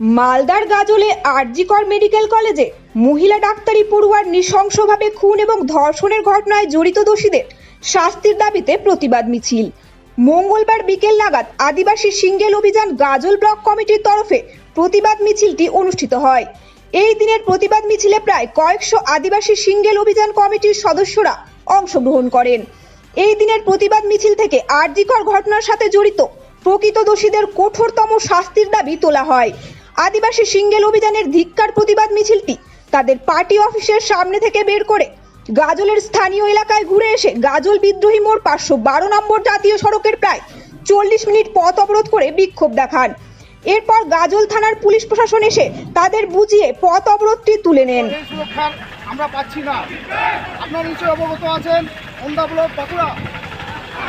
মালদার গাজলে আরজিকর মেডিকেল কলেজে মহিলা ডাক্তারি পড়ুয়ার নৃশংসভাবে খুন এবং ধর্ষণের ঘটনায় জড়িত দোষীদের শাস্তির দাবিতে প্রতিবাদ মিছিল। মঙ্গলবার বিকেল নাগাদ আদিবাসী সিঙ্গেল অভিযান গাজল ব্লক কমিটির তরফে প্রতিবাদ মিছিলটি অনুষ্ঠিত হয়। এই দিনের প্রতিবাদ মিছিলে প্রায় কয়েকশো আদিবাসী সিঙ্গেল অভিযান কমিটির সদস্যরা অংশগ্রহণ করেন। এই দিনের প্রতিবাদ মিছিল থেকে আরজিকর ঘটনার সাথে জড়িত প্রকৃত দোষীদের কঠোরতম শাস্তির দাবি তোলা হয়। আদিবাসী সিঙ্গেল অভিযানের ধিক্কার প্রতিবাদ মিছিলটি তাদের পার্টি অফিসের সামনে থেকে বের করে গাজলের স্থানীয় এলাকায় ঘুরে এসে গাজল বিদ্রোহী মোড় পাঁচশো বারো নম্বর জাতীয় সড়কের প্রায় চল্লিশ মিনিট পথ অবরোধ করে বিক্ষোভ দেখান। এরপর গাজল থানার পুলিশ প্রশাসন এসে তাদের বুঝিয়ে পথ অবরোধটি তুলে নেন। আমরা পাচ্ছি না। নিশ্চয়ই অবগত আছেন ওন্দা ব্লক বাঁকুড়া।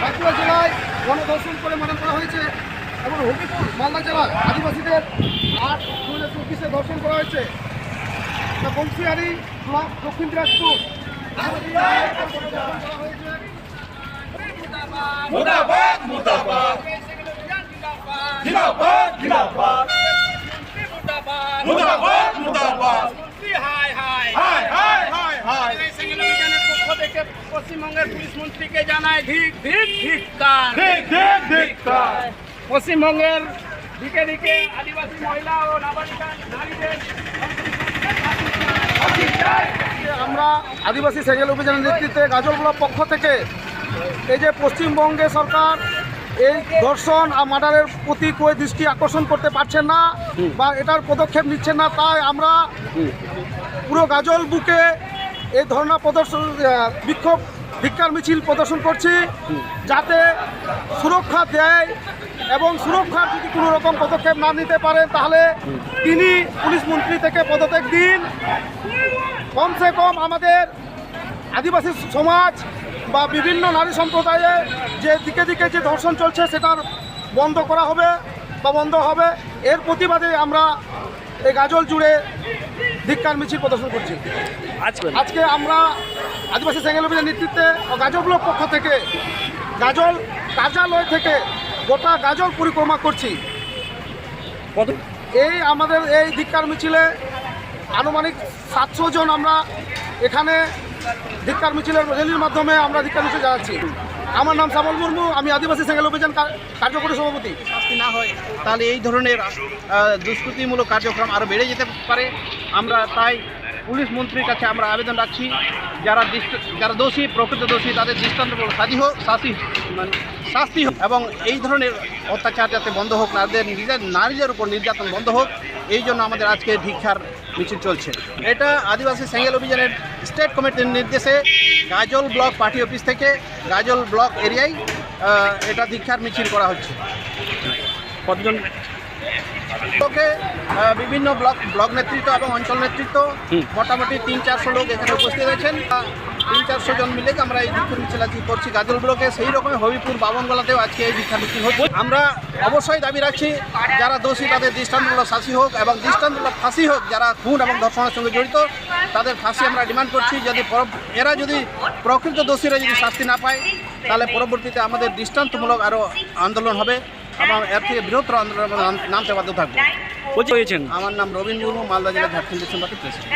বাঁকুড়া জেলায় গণধর্ষণ করে মানা করা হয়েছে। এবং হবিপুর মালদা জেলায় আদিবাসীদের আট দু হাজার চব্বিশে ধর্ষণ করা হয়েছে তা বংশিয়ারি ব্লক দক্ষিণ দিনাজপুর মুর্দাবাদ মুর্দাবাদ জিন্দাবাদ জিন্দাবাদ মুর্দাবাদ মুর্দাবাদ হাই হাই হাই হাই হাই হাই এই সিঙ্গেল অভিযানের পক্ষ থেকে পশ্চিমবঙ্গের পুলিশ মন্ত্রীকে জানায় ধিক ধিক ধিক্কার ধিক ধিক ঠিক পশ্চিমবঙ্গের দিকে দিকে আদিবাসী মহিলা ও নাবালিকা আমরা আদিবাসী সেগেল অভিযানের নেতৃত্বে গাজল ব্লক পক্ষ থেকে এই যে পশ্চিমবঙ্গে সরকার এই ধর্ষণ আর মার্ডারের প্রতি কই দৃষ্টি আকর্ষণ করতে পারছেন না বা এটার পদক্ষেপ নিচ্ছেন না, তাই আমরা পুরো গাজল বুকে এই ধর্ণা প্রদর্শন বিক্ষোভ ধিক্কার মিছিল প্রদর্শন করছি যাতে সুরক্ষা দেয় এবং সুরক্ষার যদি কোনো রকম পদক্ষেপ না নিতে পারেন তাহলে তিনি পুলিশ মন্ত্রী থেকে পদত্যাগ দিন। কমসে কম আমাদের আদিবাসী সমাজ বা বিভিন্ন নারী সম্প্রদায়ে যে দিকে দিকে যে ধর্ষণ চলছে সেটার বন্ধ করা হবে বা বন্ধ হবে। এর প্রতিবাদে আমরা এই গাজল জুড়ে ধিক্কার মিছিল প্রদর্শন করছি। আজকে? আমরা আদিবাসী সেঙ্গেল অভিযান নেতৃত্বে গাজল ব্লক পক্ষ থেকে গাজল কার্যালয় থেকে গোটা গাজল পরিক্রমা করছি। এই আমাদের এই ধিক্কার মিছিলে আনুমানিক সাতশো জন আমরা এখানে ধিক্কার মিছিলের র্যালির মাধ্যমে আমরা ধিক্কার মিছিল জানাচ্ছি। আমার নাম শ্যামল মুর্মু আমি আদিবাসী সেঙ্গেল অভিযান কার- কার্যকরী সভাপতি। শাস্তি না হয় তাহলে এই ধরনের দুষ্কৃতিমূলক কার্যক্রম আরও বেড়ে যেতে পারে। আমরা তাই পুলিশ মন্ত্রীর কাছে আমরা আবেদন রাখছি, যারা যারা দোষী, প্রকৃত দোষী, তাদের দৃষ্টান্তমূলক শাস্তি হোক, শাস্তি মানে শাস্তি হোক, এবং এই ধরনের অত্যাচার যাতে বন্ধ হোক, নারীদের নিজের নারীদের উপর নির্যাতন বন্ধ হোক, এই জন্য আমাদের আজকে ভিক্ষার মিছিল চলছে। এটা আদিবাসী সেঙ্গেল অভিযানের স্টেট কমিটির নির্দেশে গাজল ব্লক পার্টি অফিস থেকে গাজল ব্লক এরিয়ায় এটা দীক্ষার মিছিল করা হচ্ছে। কতজন? লোকে বিভিন্ন ব্লক ব্লক নেতৃত্ব এবং অঞ্চল নেতৃত্ব মোটামুটি তিন চারশো লোক এখানে উপস্থিত আহ, তিন চারশো জন মিলে আমরা এই দীক্ষা মিছিল আজকে করছি গাজল ব্লকে। সেই রকম হবিপুর বাবনগোলাতেও আজকে এই দীক্ষা মিছিল হচ্ছে। আমরা অবশ্যই দাবি রাখছি যারা দোষী তাদের দৃষ্টান্তমূলক শাস্তি হোক এবং দৃষ্টান্তমূলক ফাঁসি হোক যারা খুন এবং ধর্ষণের সঙ্গে জড়িত তাদের ফাঁসি আমরা ডিমান্ড করছি। যদি এরা যদি প্রকৃত দোষীরা যদি শাস্তি না পায় তাহলে পরবর্তীতে আমাদের দৃষ্টান্তমূলক আরও আন্দোলন হবে। এবং এর থেকে বৃহত্তর আন্দোলন নামতে বাধ্য থাকব। হয়েছেন? আমার নাম রবীন্দ্র মুর্মু মালদা জেলা ঝাড়খণ্ড সম্পর্কে প্রেসিডেন্ট।